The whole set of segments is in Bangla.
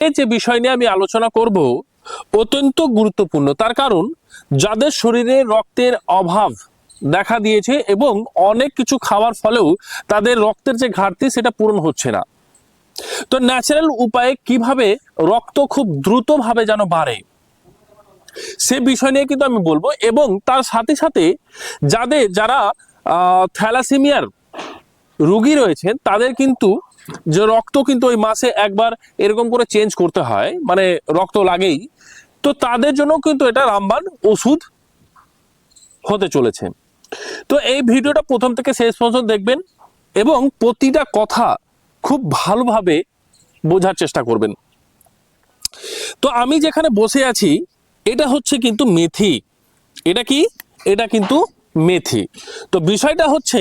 যে বিষয় নিয়ে আমি আলোচনা করব অত্যন্ত গুরুত্বপূর্ণ। তার কারণ, যাদের শরীরে রক্তের অভাব দেখা দিয়েছে এবং অনেক কিছু খাওয়ার ফলেও তাদের রক্তের যে ঘাটতি সেটা পূরণ হচ্ছে না। তো ন্যাচারাল উপায়ে কীভাবে রক্ত খুব দ্রুতভাবে যেন বাড়ে, সে বিষয় নিয়ে কিন্তু আমি বলব এবং তার সাথে সাথে যাদের, যারা থ্যালাসেমিয়ার রুগী রয়েছেন, তাদের কিন্তু যে রক্ত কিন্তু ওই মাসে একবার এরকম করে চেঞ্জ করতে হয় মানে রক্ত লাগেই। তো তাদের জন্য কিন্তু এটা রামবান ওষুধ হতে চলেছে। তো এই ভিডিওটা প্রথম থেকে শেষ পর্যন্ত দেখবেন এবং প্রতিটা কথা খুব ভালোভাবে বোঝার চেষ্টা করবেন। তো আমি যেখানে বসে আছি, এটা হচ্ছে কিন্তু মেথি। এটা কি? এটা কিন্তু মেথি। তো বিষয়টা হচ্ছে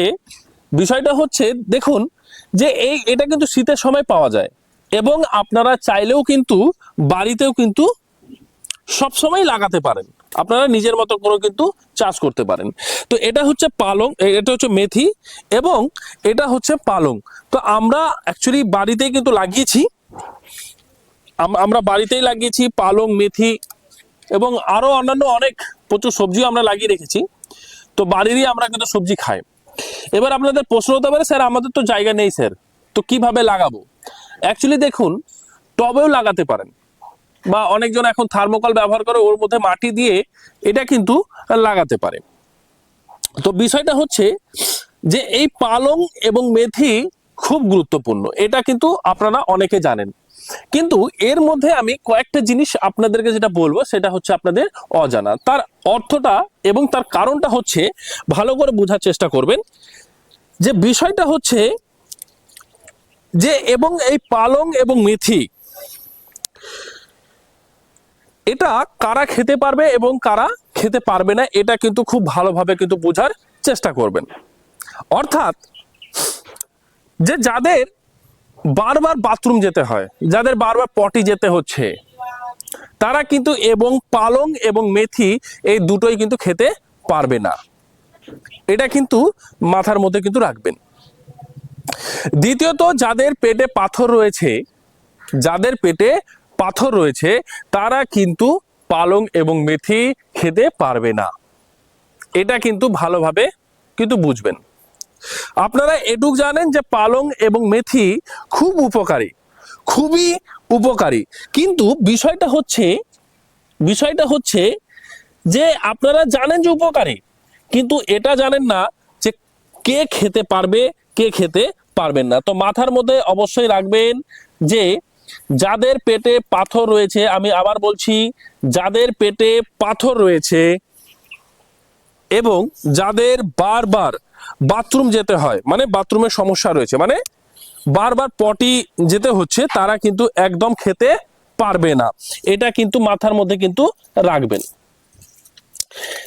বিষয়টা হচ্ছে, দেখুন, যে এই, এটা কিন্তু শীতের সময় পাওয়া যায়। এবং আপনারা চাইলেও কিন্তু বাড়িতেও কিন্তু সব সময় লাগাতে পারেন। আপনারা নিজের মতো করে কিন্তু চাষ করতে পারেন। তো এটা হচ্ছে পালং এটা হচ্ছে মেথি এবং এটা হচ্ছে পালং। তো আমরা অ্যাকচুয়ালি বাড়িতেই কিন্তু লাগিয়েছি। আমরা বাড়িতেই লাগিয়েছি পালং, মেথি এবং আরও অন্যান্য অনেক প্রচুর সবজিও আমরা লাগিয়ে রেখেছি। তো বাড়িরই আমরা কিন্তু সবজি খাই। এবার আপনাদের প্রশ্ন হতে পারে, স্যার, আমাদের তো জায়গা নেই, স্যার। তো কীভাবে লাগাবো? অ্যাকচুয়ালি দেখুন, টবেও লাগাতে পারেন। বা অনেকজন এখন থার্মোকল ব্যবহার করে ওর মধ্যে মাটি দিয়ে এটা কিন্তু লাগাতে পারে। তো বিষয়টা হচ্ছে যে এই পালং এবং মেথি খুব গুরুত্বপূর্ণ। এটা কিন্তু আপনারা অনেকে জানেন। কিন্তু এর মধ্যে আমি কয়েকটা জিনিস আপনাদেরকে যেটা বলব, সেটা হচ্ছে আপনাদের অজানা। তার অর্থটা এবং তার কারণটা হচ্ছে, ভালো করে বোঝার চেষ্টা করবেন। যে বিষয়টা হচ্ছে যে এবং এই পালং এবং মেথি, এটা কারা খেতে পারবে এবং কারা খেতে পারবে না, এটা কিন্তু খুব ভালোভাবে কিন্তু বোঝার চেষ্টা করবেন। অর্থাৎ যে যাদের বারবার বাথরুম যেতে হয়, যাদের বারবার পটি যেতে হচ্ছে। তারা কিন্তু এবং পালং এবং মেথি এই দুটোই কিন্তু খেতে পারবে না। এটা কিন্তু মাথার মধ্যে কিন্তু রাখবেন। দ্বিতীয়ত, যাদের পেটে পাথর রয়েছে, যাদের পেটে পাথর রয়েছে, তারা কিন্তু পালং এবং মেথি খেতে পারবে না। এটা কিন্তু ভালোভাবে কিন্তু বুঝবেন। আপনারা এটুক জানেন যে পালং এবং মেথি খুব উপকারী, খুবই উপকারী। কিন্তু বিষয়টা হচ্ছে বিষয়টা হচ্ছে যে আপনারা জানেন যে উপকারী, কিন্তু এটা জানেন না যে কে খেতে পারবে, কে খেতে পারবেন না। তো মাথার মধ্যে অবশ্যই রাখবেন যে যাদের পেটে পাথর রয়েছে, আমি আবার বলছি, যাদের পেটে পাথর রয়েছে এবং যাদের বারবার বাথরুম যেতে হয়। মানে বাথরুমের সমস্যা রয়েছে। মানে বারবার পটি যেতে হচ্ছে, তারা কিন্তু একদম খেতে পারবে না। এটা কিন্তু মাথার মধ্যে কিন্তু রাখবেন।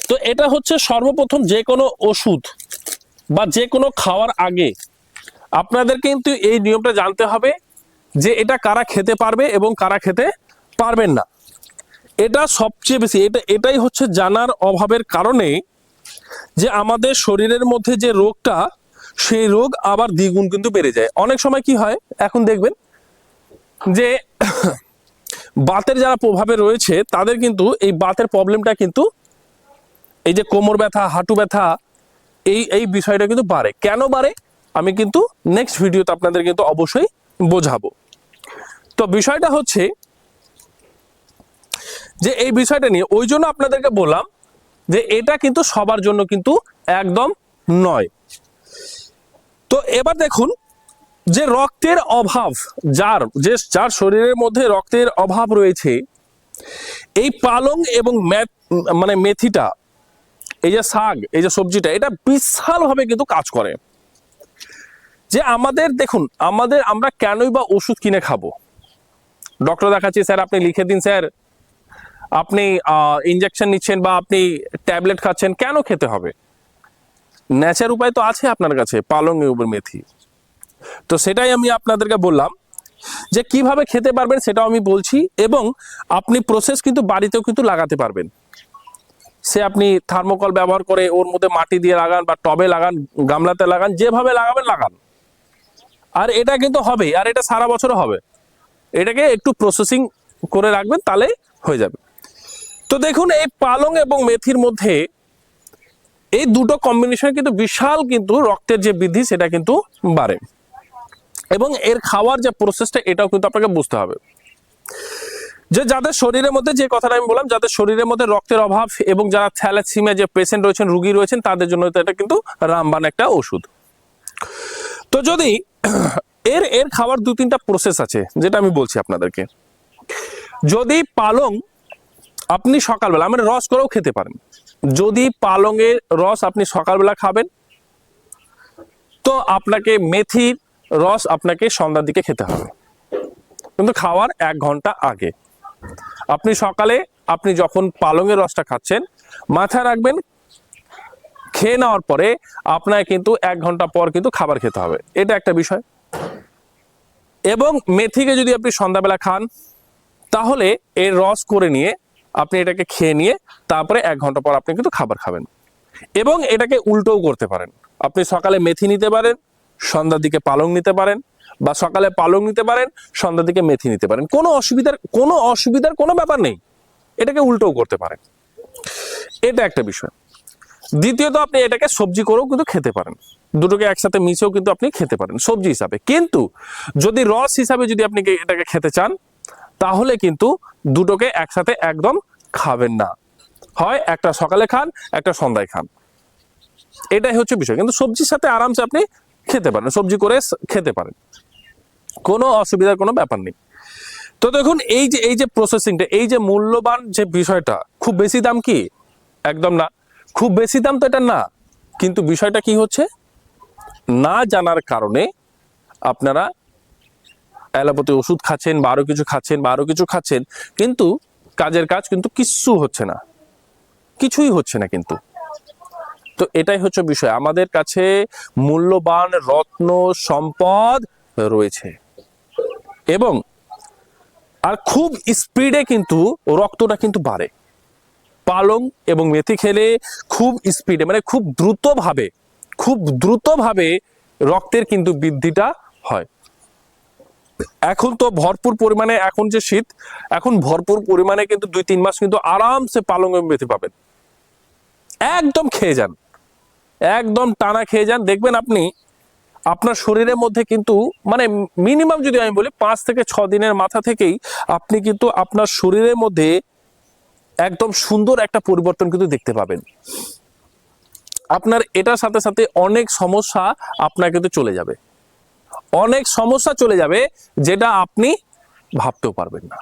তো এটা হচ্ছে সর্বপ্রথম যে কোনো ওষুধ বা যে কোনো খাওয়ার আগে আপনাদের কিন্তু এই নিয়মটা জানতে হবে যে এটা কারা খেতে পারবে এবং কারা খেতে পারবেন না। এটা সবচেয়ে বেশি, এটা, এটাই হচ্ছে জানার অভাবের কারণে যে আমাদের শরীরের মধ্যে যে রোগটা, সেই রোগ আবার দ্বিগুণ কিন্তু বেড়ে যায়। অনেক সময় কি হয়, এখন দেখবেন যে বাতের যারা প্রভাবে রয়েছে, তাদের কিন্তু এই বাতের প্রবলেমটা কিন্তু এই যে কোমর ব্যথা, হাঁটু ব্যথা, এই এই বিষয়টা কিন্তু বাড়ে। কেন বাড়ে? আমি কিন্তু নেক্সট ভিডিওতে আপনাদের কিন্তু অবশ্যই বোঝাবো। তো বিষয়টা হচ্ছে যে এই বিষয়টা নিয়ে, ওই জন্য আপনাদেরকে বললাম যে এটা কিন্তু সবার জন্য কিন্তু একদম নয়। তো এবার দেখুন, যে রক্তের অভাব, যার, যে, যার শরীরের মধ্যে রক্তের অভাব রয়েছে, এই পালং এবং মানে মেথিটা, এই যে শাক, এই যে সবজিটা, এটা বিশালভাবে কিন্তু কাজ করে। যে আমাদের, দেখুন, আমাদের, আমরা কেনই বা ওষুধ কিনে খাব? ডক্টর দেখাচ্ছি, স্যার, আপনি লিখে দিন, স্যার। আপনি ইনজেকশন নিচ্ছেন বা আপনি ট্যাবলেট খাচ্ছেন, কেন খেতে হবে? ন্যাচার উপায় তো আছে আপনার কাছে, পালং এবং মেথি। তো সেটাই আমি আপনাদেরকে বললাম যে কীভাবে খেতে পারবেন সেটাও আমি বলছি এবং আপনি প্রসেস কিন্তু বাড়িতেও কিন্তু লাগাতে পারবেন। সে আপনি থার্মোকল ব্যবহার করে ওর মধ্যে মাটি দিয়ে লাগান বা টবে লাগান, গামলাতে লাগান, যেভাবে লাগাবেন লাগান। আর এটা কিন্তু হবে আর এটা সারা বছরও হবে। এটাকে একটু প্রসেসিং করে রাখবেন তাহলে হয়ে যাবে। তো দেখুন, এই পালং এবং মেথির মধ্যে এই দুটো কম্বিনেশন কিন্তু বিশাল কিন্তু রক্তের যে বৃদ্ধি, সেটা কিন্তু বাড়ে। এবং এর খাওয়ার যে প্রসেসটা এটাও কিন্তু আপনাকে বুঝতে হবে। যে যাদের শরীরের মধ্যে, যে কথাটা আমি বললাম, যাদের শরীরের মধ্যে রক্তের অভাব এবং যারা থ্যালাসিমিয়া, যে পেশেন্ট রয়েছেন, রুগী রয়েছেন, তাদের জন্য এটা কিন্তু রামবান একটা ওষুধ। তো যদি এর এর খাওয়ার দু তিনটা প্রসেস আছে, যেটা আমি বলছি আপনাদেরকে। যদি পালং আপনি সকালবেলা মানে রস করেও খেতে পারেন। যদি পালংয়ের রস আপনি সকালবেলা খাবেন, তো আপনাকে মেথির রস আপনাকে সন্ধ্যার দিকে খেতে হবে। কিন্তু খাওয়ার এক ঘণ্টা আগে। আপনি সকালে, আপনি যখন পালংয়ের রসটা খাচ্ছেন, মাথায় রাখবেন, খেয়ে নেওয়ার পরে আপনাকে কিন্তু এক ঘণ্টা পর কিন্তু খাবার খেতে হবে। এটা একটা বিষয়। এবং মেথিকে যদি আপনি সন্ধ্যাবেলা খান, তাহলে এর রস করে নিয়ে আপনি এটাকে খেয়ে নিয়ে তারপরে এক ঘণ্টা পর আপনি কিন্তু খাবার খাবেন। এবং এটাকে উল্টোও করতে পারেন। আপনি সকালে মেথি নিতে পারেন, সন্ধ্যার দিকে পালং নিতে পারেন বা সকালে পালং নিতে পারেন, সন্ধ্যার দিকে মেথি নিতে পারেন। কোনো অসুবিধার কোনো অসুবিধার কোনো ব্যাপার নেই। এটাকে উল্টোও করতে পারেন। এটা একটা বিষয়। দ্বিতীয়ত আপনি এটাকে সবজি করেও কিন্তু খেতে পারেন। দুটোকে একসাথে মিশেও কিন্তু আপনি খেতে পারেন সবজি হিসাবে। কিন্তু যদি রস হিসাবে যদি আপনি এটাকে খেতে চান তাহলে কিন্তু দুটোকে একসাথে একদম খাবেন না। হয় একটা সকালে খান, একটা সন্ধ্যায় খান। এটাই হচ্ছে বিষয়। কিন্তু সবজির সাথে আরামসে আপনি খেতে পারেন, সবজি করে খেতে পারেন। কোনো অসুবিধার কোনো ব্যাপার নেই। তো দেখুন, এই যে এই যে প্রসেসিংটা এই যে মূল্যবান যে বিষয়টা, খুব বেশি দাম কি? একদম না। খুব বেশি দাম তো এটা না। কিন্তু বিষয়টা কি হচ্ছে? না জানার কারণে আপনারা অ্যালোপ্যাথি ওষুধ খাচ্ছেন বা আরও কিছু খাচ্ছেন বা আরও কিছু খাচ্ছেন, কিন্তু কাজের কাজ কিন্তু কিচ্ছু হচ্ছে না। কিছুই হচ্ছে না কিন্তু। তো এটাই হচ্ছে বিষয়। আমাদের কাছে মূল্যবান রত্ন সম্পদ রয়েছে। এবং আর খুব স্পিডে কিন্তু রক্তটা কিন্তু বাড়ে। পালং এবং মেথি খেলে খুব স্পিডে মানে খুব দ্রুতভাবে খুব দ্রুতভাবে রক্তের কিন্তু বৃদ্ধিটা হয়। এখন তো ভরপুর পরিমাণে এখন যে শীত, এখন ভরপুর পরিমাণে কিন্তু দুই তিন মাস কিন্তু আরামসে পালং মেথি পাবেন। একদম খেয়ে যান। একদম টানা খেয়ে যান। দেখবেন আপনি, আপনার শরীরের মধ্যে কিন্তু মানে মিনিমাম যদি আমি বলি পাঁচ থেকে ছ দিনের মাথা থেকেই আপনি কিন্তু আপনার শরীরের মধ্যে একদম সুন্দর একটা পরিবর্তন কিন্তু দেখতে পাবেন। আপনার এটার সাথে সাথে অনেক সমস্যা আপনার কিন্তু চলে যাবে। অনেক সমস্যা চলে যাবে যেটা আপনি ভাবতেও পারবেন না।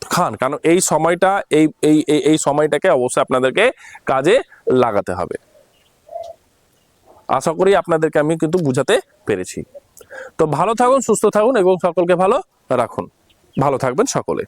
খান, কারণ এই সময়টা, এই এই, এই- সময়টাকে অবশ্যই আপনাদেরকে কাজে লাগাতে হবে। আশা করি আপনাদেরকে আমি কিন্তু বুঝাতে পেরেছি। তো ভালো থাকুন, সুস্থ থাকুন এবং সকলকে ভালো রাখুন। ভালো থাকবেন সকলে।